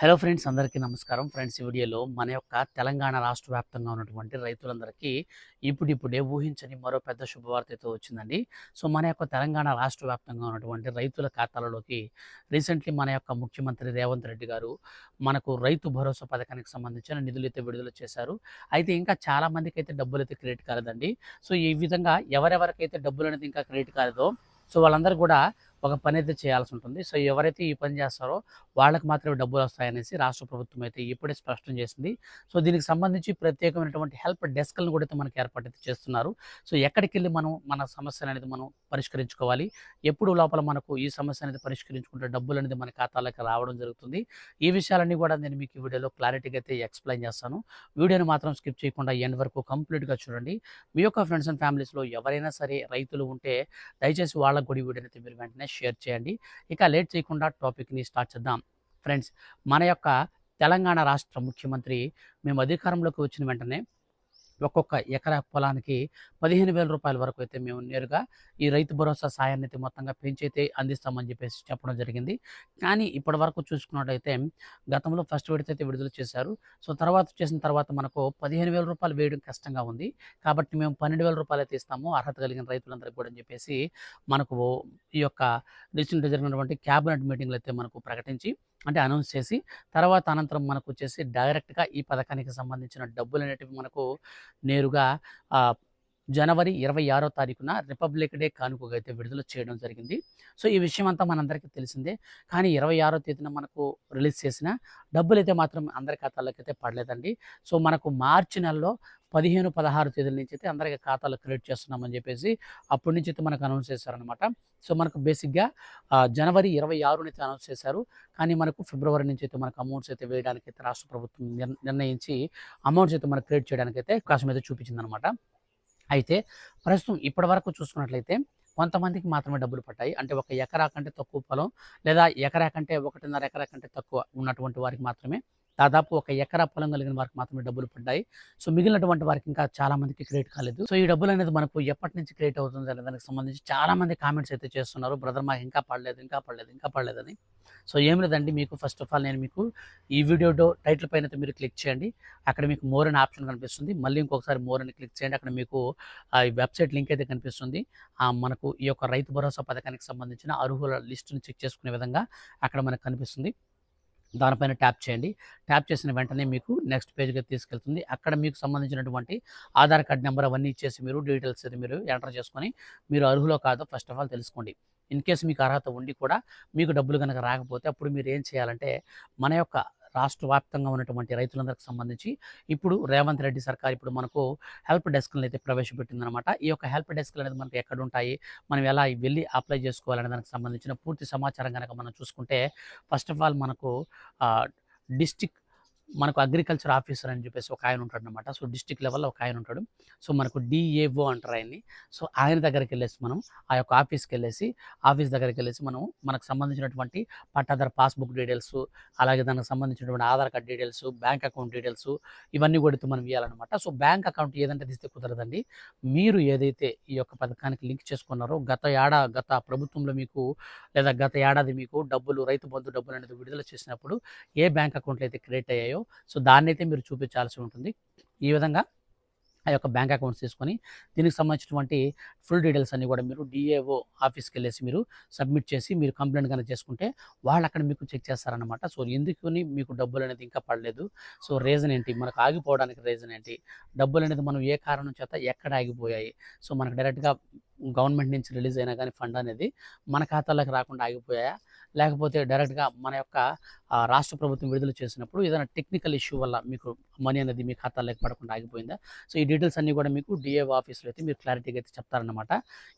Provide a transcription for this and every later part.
Hello friends అందరికీ నమస్కారం. Friends ఈ వీడియోలో మన యొక్క తెలంగాణ రాష్ట్ర వ్యాప్తంగా ఉన్నటువంటి రైతులందరికీ ఇప్పుడిప్పుడే ఊహించని మరో పెద్ద శుభవార్త అయితే వచ్చిందండి. సో మన యొక్క తెలంగాణ రాష్ట్ర వ్యాప్తంగా ఉన్నటువంటి రైతుల ఖాతాలలోకి రీసెంట్లీ మన యొక్క ముఖ్యమంత్రి రేవంత్ రెడ్డి గారు మనకు రైతు భరోసా పథకానికి సంబంధించిన నిధులు అయితే విడుదల చేశారు. అయితే ఇంకా చాలా మందికి అయితే డబ్బులు అయితే క్రెడిట్ కాలేదండి. సో ఈ విధంగా ఎవరెవరికైతే డబ్బులు అనేది ఇంకా క్రెడిట్ కాలేదో సో వాళ్ళందరూ కూడా ఒక పని అయితే చేయాల్సి ఉంటుంది సో ఎవరైతే ఈ పని చేస్తారో వాళ్ళకి మాత్రమే డబ్బులు వస్తాయనేసి రాష్ట్ర ప్రభుత్వం అయితే ఇప్పుడే స్పష్టం చేసింది. సో దీనికి సంబంధించి ప్రత్యేకమైనటువంటి హెల్ప్ డెస్క్లను కూడా అయితే మనకి ఏర్పాటు అయితే చేస్తున్నారు. సో ఎక్కడికి వెళ్ళి మనం మన సమస్యను అనేది మనం పరిష్కరించుకోవాలి? ఎప్పుడు లోపల మనకు ఈ సమస్య అనేది పరిష్కరించుకుంటే డబ్బులు అనేది మన ఖాతాలోకి రావడం జరుగుతుంది. ఈ విషయాలన్నీ కూడా నేను మీకు ఈ వీడియోలో క్లారిటీగా అయితే ఎక్స్ప్లెయిన్ చేస్తాను. వీడియోని మాత్రం స్కిప్ చేయకుండా ఎండ్ వరకు కంప్లీట్గా చూడండి. మీ యొక్క ఫ్రెండ్స్ అండ్ ఫ్యామిలీస్లో ఎవరైనా సరే రైతులు ఉంటే దయచేసి వాళ్ళకు కూడా ఈ వీడియోని అయితే మీరు వెంటనే షేర్ చేయండి. ఇక లేట్ చేయకుండా టాపిక్ని స్టార్ట్ చేద్దాం. ఫ్రెండ్స్ మన యొక్క తెలంగాణ రాష్ట్ర ముఖ్యమంత్రి మేము అధికారంలోకి వచ్చిన వెంటనే ఒక్కొక్క ఎకరా పొలానికి పదిహేను వేల రూపాయల వరకు అయితే మేము నేరుగా ఈ రైతు భరోసా సాయాన్ని అయితే మొత్తంగా పెంచైతే అందిస్తామని చెప్పేసి చెప్పడం జరిగింది. కానీ ఇప్పటి వరకు చూసుకున్నట్టయితే గతంలో ఫస్ట్ విడత అయితే విడుదల చేశారు. సో తర్వాత చేసిన తర్వాత మనకు పదిహేను వేల రూపాయలు వేయడం కష్టంగా ఉంది. కాబట్టి మేము పన్నెండు వేల రూపాయలు అయితే ఇస్తాము. అర్హత కలిగిన రైతులందరికీ కూడా అని చెప్పేసి మనకు ఈ యొక్క రీసెంట్గా జరిగినటువంటి క్యాబినెట్ మీటింగ్లు అయితే మనకు ప్రకటించి అంటే అనౌన్స్ చేసి తర్వాత అనంతరం మనకు వచ్చేసి డైరెక్ట్గా ఈ పథకానికి సంబంధించిన డబ్బులు అనేటివి మనకు నేరుగా జనవరి ఇరవై ఆరో తారీఖున రిపబ్లిక్ డే కానుకగా అయితే విడుదల చేయడం జరిగింది. సో ఈ విషయం అంతా మనందరికీ తెలిసిందే. కానీ ఇరవై ఆరో తేదీన మనకు రిలీజ్ చేసిన డబ్బులు అయితే మాత్రం అందరి ఖాతాలకు అయితే పడలేదండి. సో మనకు మార్చి నెలలో పదిహేను పదహారు తేదీల నుంచి అయితే అందరికీ ఖాతాలు క్రియేట్ చేస్తున్నామని చెప్పేసి అప్పటి నుంచి అయితే మనకు అనౌన్స్ చేశారనమాట సో మనకు బేసిక్గా జనవరి ఇరవై ఆరుని అయితే అనౌన్స్ చేశారు. కానీ మనకు ఫిబ్రవరి నుంచి అయితే మనకు అమౌంట్స్ అయితే వేయడానికి అయితే రాష్ట్ర ప్రభుత్వం నిర్ణయించి అమౌంట్స్ అయితే మనకు క్రియేట్ చేయడానికి అయితే అవకాశం అయితే చూపించిందనమాట అయితే ప్రస్తుతం ఇప్పటి వరకు చూసుకున్నట్లయితే కొంతమందికి మాత్రమే డబ్బులు పట్టాయి. అంటే ఒక ఎకరా కంటే తక్కువ పొలం లేదా ఎకరా కంటే ఒకటిన్నర ఎకరా కంటే తక్కువ ఉన్నటువంటి వారికి మాత్రమే దాదాపు ఒక ఎకరా పొలం కలిగిన వారికి మాత్రమే డబ్బులు పడ్డాయి. సో మిగిలినటువంటి వారికి ఇంకా చాలా మందికి క్రియేట్ కాలేదు. సో ఈ డబ్బులు అనేది మనకు ఎప్పటి నుంచి క్రియేట్ అవుతుంది అనే దానికి సంబంధించి చాలా మంది కామెంట్స్ అయితే చేస్తున్నారు. బ్రదర్ మాకు ఇంకా పడలేదు ఇంకా పడలేదు ఇంకా పడలేదని సో ఏం లేదండి మీకు ఫస్ట్ ఆఫ్ ఆల్ నేను మీకు ఈ వీడియో టైటిల్ పైన అయితే మీరు క్లిక్ చేయండి. అక్కడ మీకు మోర్ అనే ఆప్షన్ కనిపిస్తుంది. మళ్ళీ ఇంకొకసారి మోర్ అని క్లిక్ చేయండి. అక్కడ మీకు ఆ ఈ వెబ్సైట్ లింక్ అయితే కనిపిస్తుంది. మనకు ఈ యొక్క రైతు భరోసా పథకానికి సంబంధించిన అర్హుల లిస్టును చెక్ చేసుకునే విధంగా అక్కడ మనకు కనిపిస్తుంది. దానిపైన ట్యాప్ చేయండి. ట్యాప్ చేసిన వెంటనే మీకు నెక్స్ట్ పేజ్కి తీసుకెళ్తుంది. అక్కడ మీకు సంబంధించినటువంటి ఆధార్ కార్డ్ నెంబర్ అవన్నీ ఇచ్చేసి మీరు డీటెయిల్స్ మీరు ఎంటర్ చేసుకొని మీరు అర్హులో కాదో ఫస్ట్ ఆఫ్ ఆల్ తెలుసుకోండి. ఇన్ కేసు మీకు అర్హత ఉండి కూడా మీకు డబ్బులు కనుక రాకపోతే అప్పుడు మీరు ఏం చేయాలంటే మన యొక్క రాష్ట్ర వ్యాప్తంగా ఉన్నటువంటి రైతులందరికి సంబంధించి ఇప్పుడు రేవంత్ రెడ్డి సర్కార్ ఇప్పుడు మనకు హెల్ప్ డెస్క్లను అయితే ప్రవేశపెట్టిందనమాట ఈ యొక్క హెల్ప్ డెస్క్లు అనేది మనకి ఎక్కడ ఉంటాయి మనం ఎలా వెళ్ళి అప్లై చేసుకోవాలనే దానికి సంబంధించిన పూర్తి సమాచారం కనుక మనం చూసుకుంటే ఫస్ట్ ఆఫ్ ఆల్ మనకు డిస్టిక్ మనకు అగ్రికల్చర్ ఆఫీసర్ అని చెప్పేసి ఒక ఆయన ఉంటాడు అనమాట సో డిస్టిక్ లెవెల్లో ఒక ఆయన ఉంటాడు. సో మనకు డిఏఓ అంటారు ఆయన్ని. సో ఆయన దగ్గరికి వెళ్ళేసి మనం ఆ యొక్క ఆఫీస్కి వెళ్ళేసి ఆఫీస్ దగ్గరికి వెళ్ళేసి మనం మనకు సంబంధించినటువంటి పట్టాదారు పాస్బుక్ డీటెయిల్స్ అలాగే దానికి సంబంధించినటువంటి Aadhaar card details bank account details ఇవన్నీ కూడా మనం ఇవ్వాలన్నమాట సో బ్యాంక్ అకౌంట్ ఏదంటే తీస్తే కుదరదండి. మీరు ఏదైతే ఈ యొక్క పథకానికి లింక్ చేసుకున్నారో గత ఏడా గత ప్రభుత్వంలో మీకు లేదా గత ఏడాది మీకు డబ్బులు రైతు బంధు డబ్బులు అనేది విడుదల చేసినప్పుడు ఏ బ్యాంక్ అకౌంట్లు అయితే క్రియేట్ అయ్యాయో సో దాన్ని అయితే మీరు చూపించాల్సి ఉంటుంది. ఈ విధంగా ఆ యొక్క బ్యాంక్ అకౌంట్స్ తీసుకొని దీనికి సంబంధించినటువంటి ఫుల్ డీటెయిల్స్ అన్ని కూడా మీరు డిఏఓ ఆఫీస్కి వెళ్ళేసి మీరు సబ్మిట్ చేసి మీరు కంప్లైంట్ కనుక చేసుకుంటే వాళ్ళు అక్కడ మీకు చెక్ చేస్తారనమాట సో ఎందుకుని మీకు డబ్బులు అనేది ఇంకా పడలేదు? సో రీజన్ ఏంటి? మనకు ఆగిపోవడానికి రీజన్ ఏంటి? డబ్బులు అనేది మనం ఏ కారణం చేత ఎక్కడ ఆగిపోయాయి? సో మనకు డైరెక్ట్గా గవర్నమెంట్ నుంచి రిలీజ్ అయినా కానీ ఫండ్ అనేది మన ఖాతాలోకి రాకుండా ఆగిపోయాయా? లేకపోతే డైరెక్ట్గా మన యొక్క రాష్ట్ర ప్రభుత్వం విడుదల చేసినప్పుడు ఏదైనా టెక్నికల్ ఇష్యూ వల్ల మీకు మనీ అనేది మీ ఖాతాలోకి పడకుండా ఆగిపోయిందా? సో ఈ డీటెయిల్స్ అన్నీ కూడా మీకు డిఏఓ ఆఫీస్లో అయితే మీరు క్లారిటీగా అయితే చెప్తారనమాట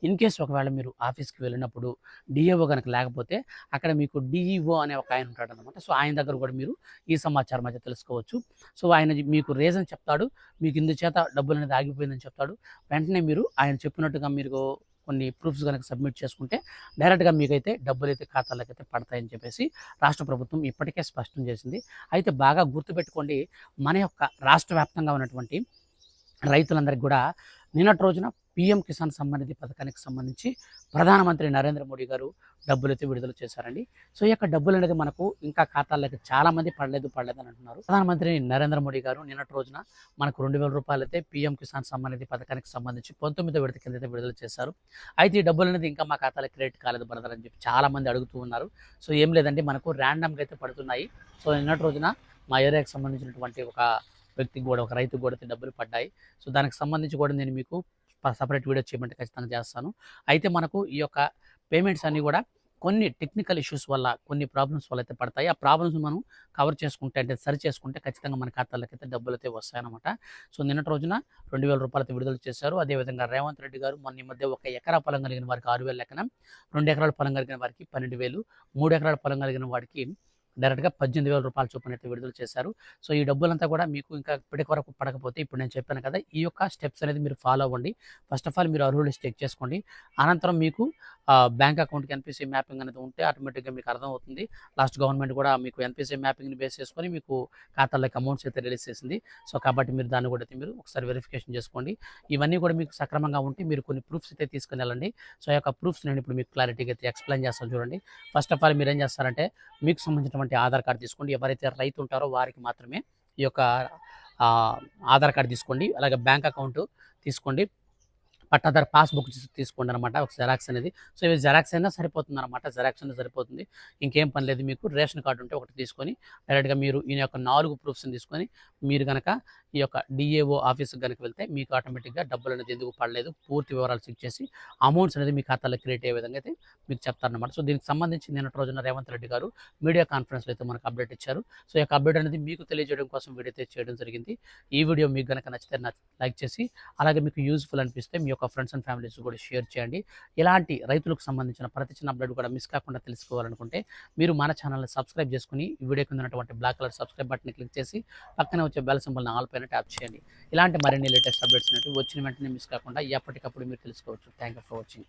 ఇన్ కేస్ ఒకవేళ మీరు ఆఫీస్కి వెళ్ళినప్పుడు డిఏఓ కనుక లేకపోతే అక్కడ మీకు డిఈఓ అనే ఒక ఆయన ఉంటాడు అనమాట సో ఆయన దగ్గర కూడా మీరు ఈ సమాచారం అయితే తెలుసుకోవచ్చు. సో ఆయన మీకు రీజన్ చెప్తాడు మీకు ఇందుచేత డబ్బులు అనేది ఆగిపోయిందని చెప్తాడు. వెంటనే మీరు ఆయన చెప్పినట్టుగా మీరు కొన్ని ప్రూఫ్స్ కనుక సబ్మిట్ చేసుకుంటే డైరెక్ట్గా మీకైతే డబ్బులు అయితే ఖాతాలకు అయితే పడతాయని చెప్పేసి రాష్ట్ర ప్రభుత్వం ఇప్పటికే స్పష్టం చేసింది. అయితే బాగా గుర్తుపెట్టుకోండి మన యొక్క రాష్ట్ర వ్యాప్తంగా ఉన్నటువంటి రైతులందరికీ కూడా నిన్నటి రోజున పిఎం కిసాన్ సంబంధిత పథకానికి సంబంధించి ప్రధానమంత్రి నరేంద్ర మోడీ గారు డబ్బులైతే విడుదల చేశారండి. సో ఈ యొక్క డబ్బులు అనేది మనకు ఇంకా ఖాతాల్లోకి చాలా మంది పడలేదు పడలేదు అని అంటున్నారు. ప్రధానమంత్రి నరేంద్ర మోడీ గారు నిన్నటి రోజున మనకు రెండు వేల రూపాయలు అయితే పిఎం కిసాన్ సంబంధిత పథకానికి సంబంధించి పంతొమ్మిదో విడత కింద అయితే విడుదల చేశారు. అయితే ఈ డబ్బులు అనేది ఇంకా మా ఖాతాలో క్రెడిట్ కాలేదు బ్రదర్ అని చెప్పి చాలా మంది అడుగుతూ ఉన్నారు. సో ఏం లేదండి మనకు ర్యాండమ్గా అయితే పడుతున్నాయి. సో నిన్నటి రోజున మా ఏరియాకి సంబంధించినటువంటి ఒక వ్యక్తికి కూడా ఒక రైతుకు కూడా అయితే డబ్బులు పడ్డాయి. సో దానికి సంబంధించి కూడా నేను మీకు సపరేట్ వీడియో చేయమంటే ఖచ్చితంగా చేస్తాను. అయితే మనకు ఈ యొక్క పేమెంట్స్ అన్నీ కూడా కొన్ని టెక్నికల్ ఇష్యూస్ వల్ల కొన్ని ప్రాబ్లమ్స్ వల్ల అయితే పడతాయి. ఆ ప్రాబ్లమ్స్ మనం కవర్ చేసుకుంటే అంటే సరి చేసుకుంటే ఖచ్చితంగా మన ఖాతాలకు అయితే డబ్బులు అయితే వస్తాయన్నమాట. సో నిన్నటి రోజున రెండు వేల రూపాయలతో విడుదల చేశారు. అదేవిధంగా రేవంత్ రెడ్డి గారు మొన్న ఈ మధ్య ఒక ఎకరా పొలం కలిగిన వారికి ఆరు వేల లెక్కన రెండు ఎకరాల పొలం కలిగిన వారికి పన్నెండు వేలు మూడు ఎకరాల పొలం కలిగిన వాడికి డైరెక్ట్గా పద్దెనిమిది వేల రూపాయల చొప్పున అయితే విడుదల చేశారు. సో ఈ డబ్బులంతా కూడా మీకు ఇంకా ఇప్పటి వరకు పడకపోతే ఇప్పుడు నేను చెప్పాను కదా ఈ యొక్క స్టెప్స్ అనేది మీరు ఫాలో అవ్వండి. ఫస్ట్ ఆఫ్ ఆల్ మీరు అర్హులు చెక్ చేసుకోండి. అనంతరం మీకు బ్యాంక్ అకౌంట్కి ఎన్పిసి మ్యాపింగ్ అనేది ఉంటే ఆటోమేటిక్గా మీకు అర్థమవుతుంది. లాస్ట్ గవర్నమెంట్ కూడా మీకు ఎన్పిసి మ్యాపింగ్ని బేస్ చేసుకొని మీకు ఖాతాలోకి అమౌంట్స్ అయితే రిలీజ్ చేసింది. సో కాబట్టి మీరు దాన్ని కూడా అయితే మీరు ఒకసారి వెరిఫికేషన్ చేసుకోండి. ఇవన్నీ కూడా మీకు సక్రమంగా ఉంటే మీరు కొన్ని ప్రూఫ్స్ అయితే తీసుకుని వెళ్ళండి. సో ఆ యొక్క ప్రూఫ్స్ నేను ఇప్పుడు మీకు క్లారిటీగా అయితే ఎక్స్ప్లెయిన్ చేస్తాను చూడండి. ఫస్ట్ ఆఫ్ ఆల్ మీరు ఏం చేస్తారంటే మీకు సంబంధించినటువంటి ఆధార్ కార్డు తీసుకోండి. ఎవరైతే రైతు ఉంటారో వారికి మాత్రమే ఈ యొక్క ఆధార్ కార్డు తీసుకోండి. అలాగే బ్యాంక్ అకౌంట్ తీసుకోండి. పట్టాదారు పాస్బుక్ తీసుకోండి అనమాట ఒక జెరాక్స్ అనేది. సో ఇవి జెరాక్స్ అయినా సరిపోతుంది అనమాట జెరాక్స్ అయినా సరిపోతుంది. ఇంకేం పని లేదు మీకు రేషన్ కార్డు ఉంటే ఒకటి తీసుకొని డైరెక్ట్గా మీరు ఈయన యొక్క నాలుగు ప్రూఫ్స్ని తీసుకొని మీరు కనుక ఈ యొక్క డిఏఓ ఆఫీస్కి కనుక వెళ్తే మీకు ఆటోమేటిక్గా డబ్బులు అనేది ఎందుకు పడలేదు పూర్తి వివరాలు చెక్ చేసి అమౌంట్స్ అనేది మీ ఖాతాలో క్రియేట్ అయ్యే విధంగా అయితే మీకు చెప్తారనమాట సో దీనికి సంబంధించి నిన్నటి రోజున రేవంత్ రెడ్డి గారు మీడియా కాన్ఫరెన్స్లో అయితే మనకు అప్డేట్ ఇచ్చారు. సో ఈ యొక్క అప్డేట్ అనేది మీకు తెలియజేయడం కోసం వీడియో అయితే చేయడం జరిగింది. ఈ వీడియో మీకు కనుక నచ్చితే లైక్ చేసి అలాగే మీకు యూజ్ఫుల్ అనిపిస్తే మీ యొక్క ఫ్రెండ్స్ అండ్ ఫ్యామిలీస్ కూడా షేర్ చేయండి. ఇలాంటి రైతులకు సంబంధించిన ప్రతి చిన్న అప్డేట్ కూడా మిస్ కాకుండా తెలుసుకోవాలనుకుంటే మీరు మన ఛానల్ని సబ్స్క్రైబ్ చేసుకుని ఈ వీడియో కింద ఉన్నటువంటి black colour subscribe button click చేసి పక్కనే వచ్చే బెల్ సింబల్ని ఆల్ పైన ట్యాప్ చేయండి. ఇలాంటి మరిన్ని లేటెస్ట్ అప్డేట్స్ అనేవి వచ్చిన వెంటనే మిస్ కాకుండా ఎప్పటికప్పుడు మీరు తెలుసుకోవచ్చు. Thank you for watching